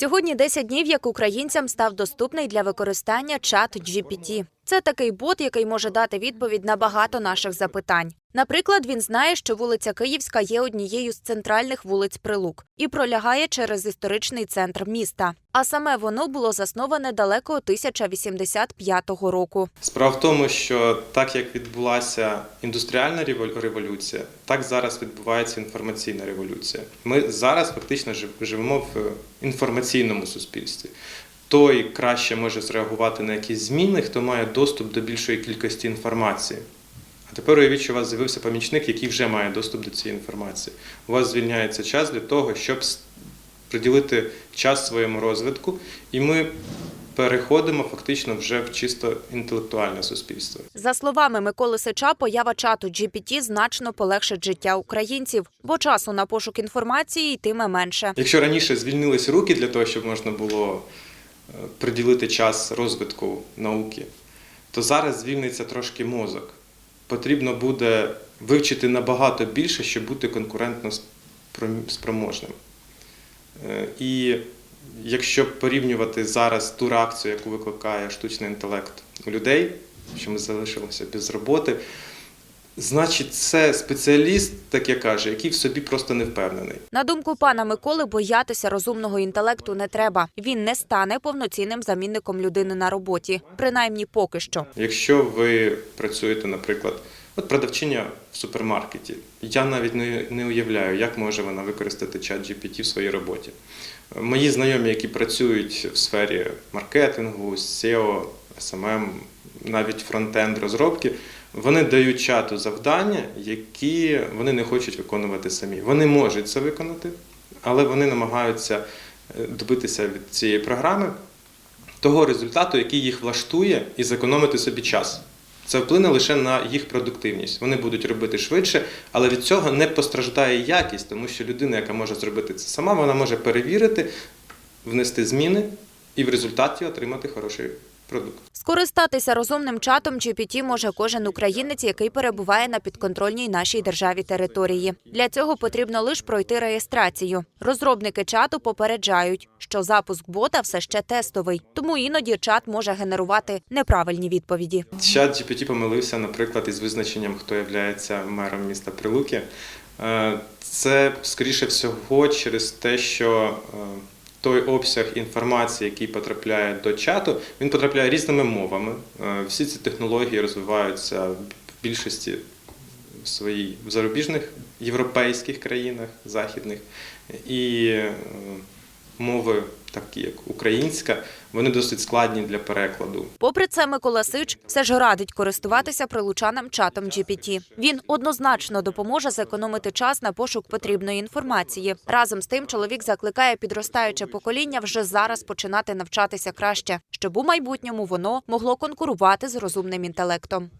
Сьогодні 10 днів, як українцям став доступний для використання чат GPT. Це такий бот, який може дати відповідь на багато наших запитань. Наприклад, він знає, що вулиця Київська є однією з центральних вулиць Прилук і пролягає через історичний центр міста. А саме воно було засноване далеко 1085 року. Справа в тому, що так як відбулася індустріальна револ- революція, так зараз відбувається інформаційна революція. Ми зараз фактично жив- живемо в інформаційному суспільстві. Той краще може зреагувати на якісь зміни, хто має доступ до більшої кількості інформації. А тепер уявіть, що у вас з'явився помічник, який вже має доступ до цієї інформації. У вас звільняється час для того, щоб приділити час своєму розвитку, і ми переходимо фактично вже в чисто інтелектуальне суспільство. За словами Миколи Сича, поява чату GPT значно полегшить життя українців, бо часу на пошук інформації йтиме менше. Якщо раніше звільнились руки для того, щоб можна було приділити час розвитку науки, то зараз звільниться трошки мозок. Потрібно буде вивчити набагато більше, щоб бути конкурентно спроможним. Е, І якщо порівнювати зараз ту реакцію, яку викликає штучний інтелект у людей, що ми залишилися без роботи, значить, це спеціаліст, так я кажу, який в собі просто не впевнений. На думку пана Миколи, боятися розумного інтелекту не треба. Він не стане повноцінним замінником людини на роботі, принаймні поки що. Якщо ви працюєте, наприклад, от продавчиня в супермаркеті, я навіть не, не уявляю, як може вона використати чат GPT в своїй роботі. Мої знайомі, які працюють в сфері маркетингу, SEO, SMM, навіть фронтенд розробки, вони дають чату завдання, які вони не хочуть виконувати самі. Вони можуть це виконати, але вони намагаються е, добитися від цієї програми того результату, який їх влаштує, і зекономити собі час. Це вплине лише на їх продуктивність. Вони будуть робити швидше, але від цього не постраждає якість, тому що людина, яка може зробити це сама, вона може перевірити, внести зміни і в результаті отримати хороший продукт. Скористатися розумним чатом GPT може кожен українець, який перебуває на підконтрольній нашій державі території. Для цього потрібно лише пройти реєстрацію. Розробники чату попереджають, що запуск бота все ще тестовий, тому іноді чат може генерувати неправильні відповіді. Чат GPT помилився, наприклад, із визначенням, хто є мером міста Прилуки. Е, Це, скоріше всього, через те, що е, той обсяг інформації, який потрапляє до чату, він потрапляє різними мовами. Е, Всі ці технології розвиваються в більшості своїй в зарубіжних європейських країнах західних. І е, мови, такі як українська, вони досить складні для перекладу. Попри це, Микола Сич все ж радить користуватися прилучанам чатом GPT. Він однозначно допоможе зекономити час на пошук потрібної інформації. Разом з тим, чоловік закликає підростаюче покоління вже зараз починати навчатися краще, щоб у майбутньому воно могло конкурувати з розумним інтелектом.